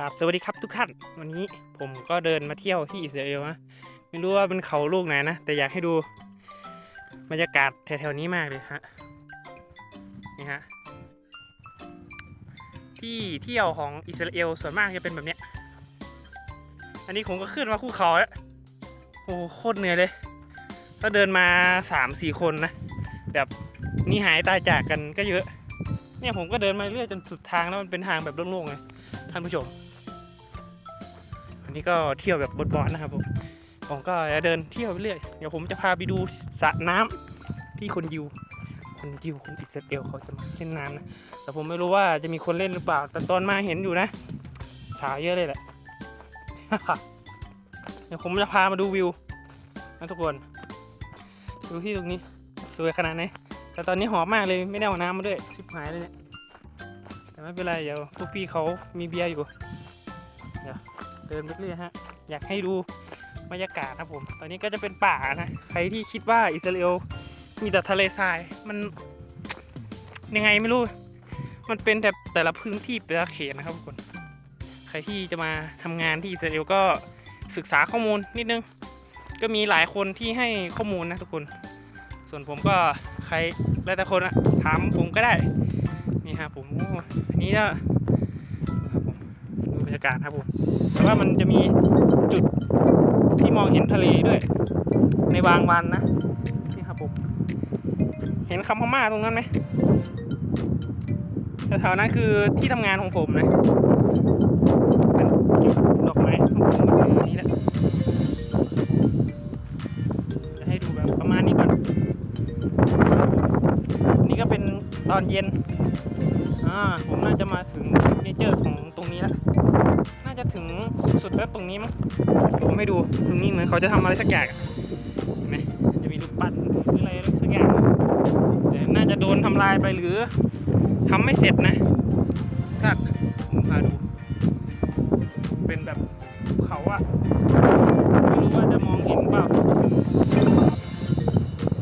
ครับสวัสดีครับทุกท่าน วันนี้ผมก็เดินมาเที่ยวที่อิสราเอลนะไม่รู้ว่าเป็นเขาลูกไหนนะ แต่อยากให้ดูบรรยากาศแถวๆนี้มากเลยฮะนี่ฮะที่เที่ยวของอิสราเอลส่วนมากจะเป็นแบบเนี้ยอันนี้ผมก็ขึ้นมาคู่เขาแล้วโอ้โหโคตรเหนื่อยเลย ก็เดินมาสามสี่คนนะ แบบหนี่หายตายจากกันก็เยอะ เนี่ยผมก็เดินมาเรื่อยจนสุดทางแล้วมันเป็นทางแบบโล่งๆเลย ท่านผู้ชม วันนี้ก็เที่ยวแบบบอนๆนะครับผมผมก็จะเดินเที่ยวไปเรื่อยเดี๋ยวผมจะพาไปดูสระน้ำที่คนยิว คนยิวคนอิสราเอลเขาจะมาเล่นน้ำนะแต่ผมไม่รู้ว่าจะมีคนเล่นหรือเปล่า แต่ตอนมาเห็นอยู่นะสาวเยอะเลยแหละเดี๋ยวผมจะพามาดูวิวนะทุกคนดูที่ตรงนี้สวยขนาดไหนแต่ตอนนี้หอมมากเลยไม่ได้เอาน้ำมาด้วยชิบหายเลยเนี่ย ไม่เป็นไรเดี๋ยวพวกพี่เขามีเบียร์อยู่ เดี๋ยวเดินไปเรื่อยฮะ อยากให้ดูบรรยากาศนะผม ตอนนี้ก็จะเป็นป่านะ ใครที่คิดว่าอิสราเอลมีแต่ทะเลทราย มันยังไงไม่รู้ มันเป็นแต่แต่ละพื้นที่แต่ละเขตนะครับทุกคน ใครที่จะมาทำงานที่อิสราเอลก็ศึกษาข้อมูลนิดนึง ก็มีหลายคนที่ให้ข้อมูลนะทุกคน ส่วนผมก็ใครแล้วแต่คนอะถามผมก็ได้ นี่ครับผมอันนี้ก็นะครับผมดูบรรยากาศครับผมแต่ว่ามันจะมีจุดที่มองเห็นทะเลด้วย ในบางวันนะนี่ครับผมเห็นคำพม่าตรงนั้นไหมแถวๆนั้นคือที่ทำงานของผมนะเป็นเกี่ยวกับดอกไม้ของผมคืออันนี้แหละจะให้ดูแบบประมาณนี้ก่อนนี่ก็เป็นตอนเย็น อ่าผมน่าจะมาถึงเนเจอร์ของตรงนี้แล้วน่าจะถึงสุดแล้วตรงนี้มั้งผมให้ดูตรงนี้เหมือนเขาจะทำอะไรสักอย่างเห็นไหมจะมีรูปปั้นหรืออะไรสักอย่างแต่น่าจะโดนทำลายไปหรือทำไม่เสร็จนะถ้าผมพาดู เป็นแบบภูเขาอะไม่รู้ว่าจะมองเห็นเปล่า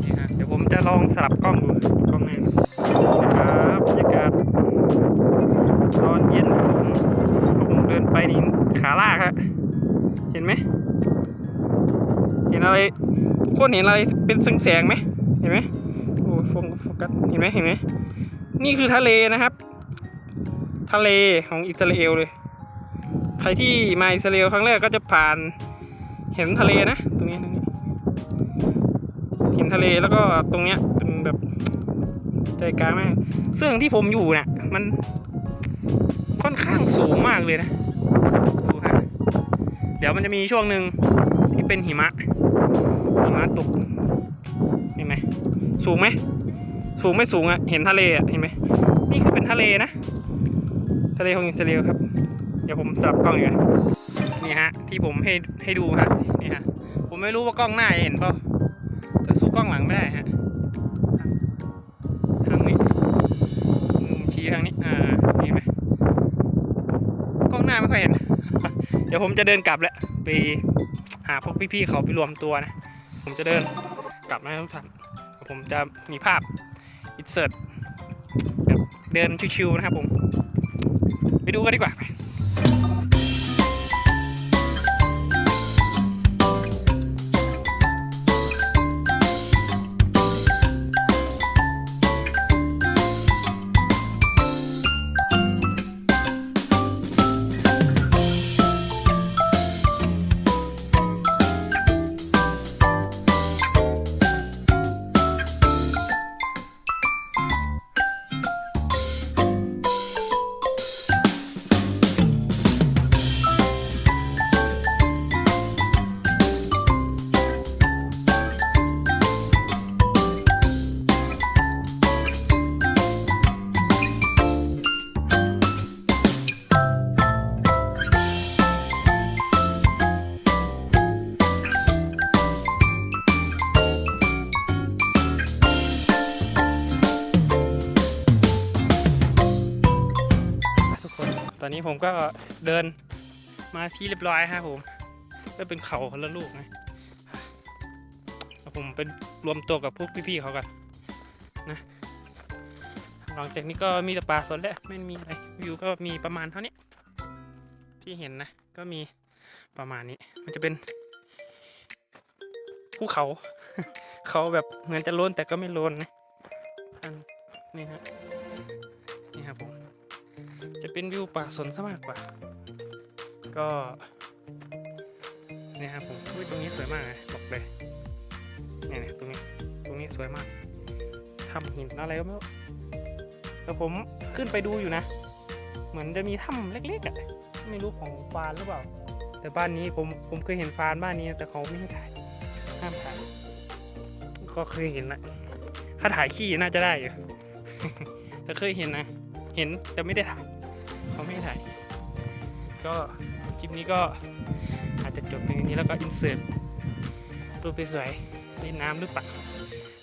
นี่ฮะเดี๋ยวผมจะลองสลับกล้องดูกล้องหน้านะครับบรรยากาศตอนเย็นผมผมเดินไปนี่ ขาลากฮะเห็นไหมเห็นอะไรทุกคนเห็นอะไรเป็นแสงแสงไหมเห็นไหมโอ้โฟกัสโฟกัสเห็นไหมเห็นไหมนี่คือทะเลนะครับ ทะเลของอิสราเอลเลย ใครที่มาอิสราเอลครั้งแรกก็จะผ่านเห็นทะเลนะ ตรงนี้ตรงนี้เห็นทะเลแล้วก็ตรงเนี้ยเป็นแบบใจกลางมากซึ่งที่ผมอยู่เนี่ยมันค่อนข้างสูงมากเลยนะ เดี๋ยวมันจะมีช่วงหนึ่งที่เป็นหิมะ หิมะตกเห็นไหมสูงไหมสูงไม่สูงอะเห็นทะเลอะเห็นไหมนี่คือเป็นทะเลนะ ทะเลของอิสราเอลครับ เดี๋ยวผมสลับกล้องอีกอนนี่ฮะ ที่ผมให้ให้ดูฮะนี่ฮะผมไม่รู้ว่ากล้องหน้าเห็นเปล่าแต่สู้กล้องหลังไม่ได้ฮะทางนี้มุมชี้ทางนี้อ่านี่ไหมกล้องหน้าไม่ค่อยเห็น ดี๋ยวผมจะเดินกลับแล้วไปหาพวกพี่ๆเขาไปรวมตัวนะ ผมจะเดินกลับนะทุกท่านผมจะมีภาพอินเสิร์ตแบบเดินชิวๆนะครับผม ไปดูกันดีกว่าไป นี้ผมก็เดินมาที่เรียบร้อยครับผมก็เป็นเขาคนละลูกนะผมเป็นรวมตัวกับพวกพี่ๆเขากันนะหลังจากนี้ก็มีแต่ป่าสนแล้วไม่มีอะไรวิวก็มีประมาณเท่านี้ที่เห็นนะ ก็มีประมาณนี้ มันจะเป็นภูเขา เขาแบบเหมือนจะโล้นแต่ก็ไม่โล้นนะนนี่ฮะนี่ครับผม จะเป็นวิวป่าสนซะมากกว่า ก็เนี่ครับผมตรงนี้สวยมากเลยบอกเลยเนี่ยนะตรงนี้ตรงนี้สวยมากทำหินอะไรก็ไม่รู้แต่ผมขึ้นไปดูอยู่นะ เหมือนจะมีถ้ำเล็กๆอะไม่รู้ของฟานหรือเปล่า แต่บ้านนี้ผมผมเคยเห็นฟานบ้านนี้แต่เขาไม่ให้ถ่ายห้ามถ่ายก็เคยเห็นนะถ้าถ่ายขี้น่าจะได้อยู่แต่เคยเห็นนะ เห็นแต่ไม่ได้ถ่าย เขาไม่ถ่ายก็คลิปนี้ก็อาจจะจบเพียงนี้แล้วก็อินเสิร์ตรูปสวยๆเล่นน้ำหรือเปล่า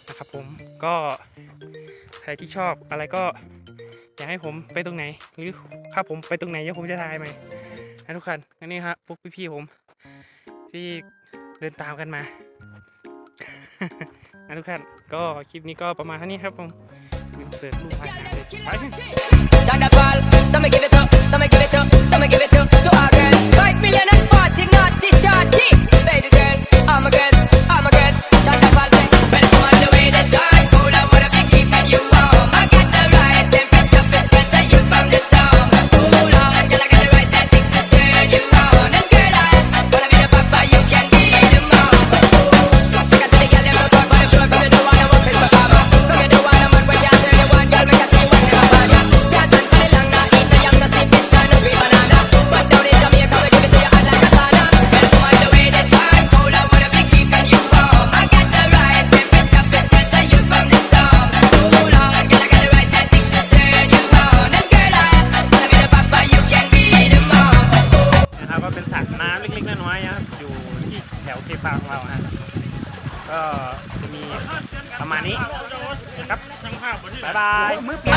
นะครับผมก็ใครที่ชอบอะไรก็อยากให้ผมไปตรงไหน หรือถ้าผมไปตรงไหนเดี๋ยวผมจะถ่ายไหมนะทุกคนอันนี้ครับพวกพี่ๆผม ที่เดินตามกันมานะทุกท่านก็คลิปนี้ก็ประมาณเท่านี้ครับผมอินเสิร์ตรูปถ่ายไป ก็จะมีประมาณนี้ครับบ๊ายบายมือเปลี่